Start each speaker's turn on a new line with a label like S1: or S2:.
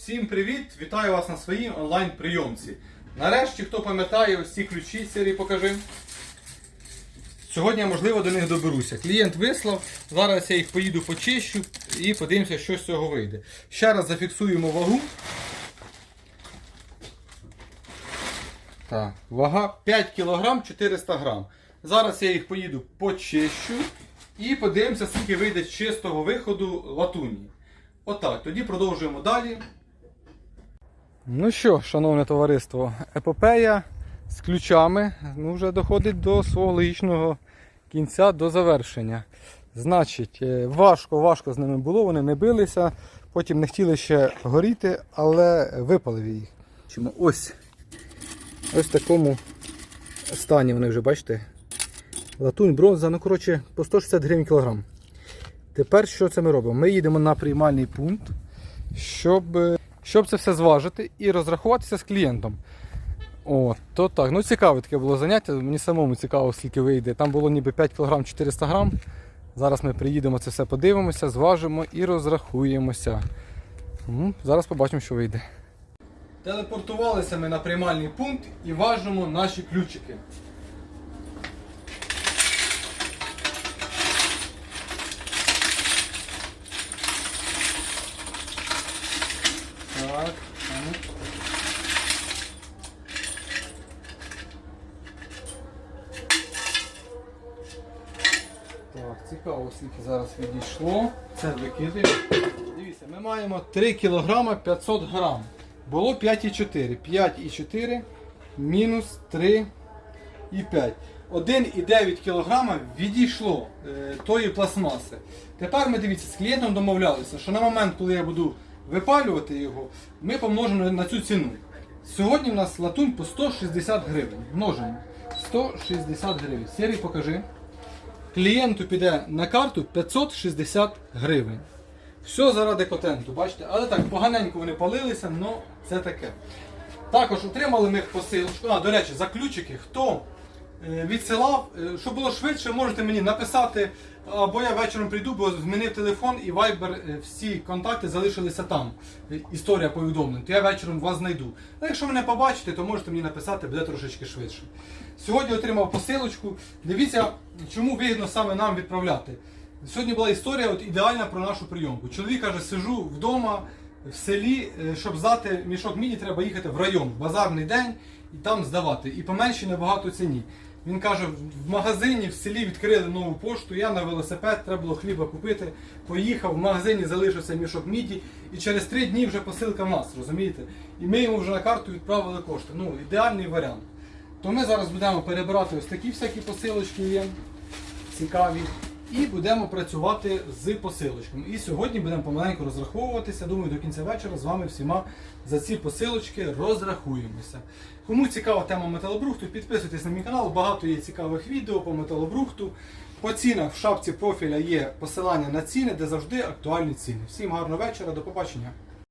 S1: Всім привіт! Вітаю вас на своїй онлайн-прийомці. Нарешті, хто пам'ятає ось ці ключі серії покажи. Сьогодні можливо, до них доберуся. Клієнт вислав, зараз я їх поїду почищу і подивимося, що з цього вийде. Ще раз зафіксуємо вагу. Так, вага 5 кг 400 г. Зараз я їх поїду почищу і подивимося, скільки вийде з чистого виходу латуні. Отак, тоді продовжуємо далі. Ну що, шановне товариство, епопея з ключами ну, вже доходить до свого логічного кінця, до завершення. Значить, е, важко, важко з ними було, вони не билися, потім не хотіли ще горіти, але випалив їх. Ось. Ось в такому стані вони вже, бачите. Латунь, бронза, ну коротше, по 160 гривень кілограм. Тепер що це ми робимо? Ми їдемо на приймальний пункт, щоб, е, щоб це все зважити і розрахуватися з клієнтом. О, то так. Ну цікаве таке було заняття. Мені самому цікаво, скільки вийде. Там було ніби 5 кг 400 г. Зараз ми приїдемо, це все подивимося, зважимо і розрахуємося. М, Зараз побачимо, що вийде. Телепортувалися ми на приймальний пункт і важимо наші ключики. Так. а ну. Так, цікаво, скільки зараз відійшло. Це викидуємо. Дивіться, ми маємо 3 кг 500 грам. Було 5,4. 5,4 мінус 3,5. 1,9 кг відійшло е, тої пластмаси. Тепер ми дивіться, з клієнтом домовлялися, що на момент, коли я буду випалювати його, ми помножимо на цю ціну. Сьогодні в нас латунь по 160 гривень. Множимо. 160 гривень. Сірий покажи. Клієнту піде на карту 560 гривень. Все заради контенту, бачите? Але так, поганенько вони палилися, але це таке. Також отримали ми посилочку. А, до речі, за ключики, хто відсилав, е, щоб було швидше, можете мені написати, або я вечором прийду, бо змінив телефон і Viber, е, всі контакти залишилися там. Е, Історія повідомлень, то я вечором вас знайду. А якщо мене побачите, то можете мені написати, буде трошечки швидше. Сьогодні отримав посилочку. Дивіться, чому вигідно саме нам відправляти. Сьогодні була історія от, ідеальна про нашу прийомку. Чоловік каже, сижу вдома в селі, е, щоб здати мішок міні, треба їхати в район, в базарний день і там здавати. І по меншій набагато ціні. Він каже, в магазині в селі відкрили нову пошту, я на велосипед, треба було хліба купити. Поїхав, в магазині залишився мішок міді, і через три дні вже посилка в нас, розумієте? І ми йому вже на карту відправили кошти. Ну, ідеальний варіант. То ми зараз будемо перебирати ось такі всякі посилочки є, цікаві. І будемо працювати з посилочками. І сьогодні будемо помаленьку розраховуватися. Думаю, до кінця вечора з вами всіма за ці посилочки розрахуємося. Кому цікава тема металобрухту, підписуйтесь на мій канал, багато є цікавих відео по металобрухту. По цінах в шапці профіля є посилання на ціни, де завжди актуальні ціни. Всім гарного вечора, до побачення.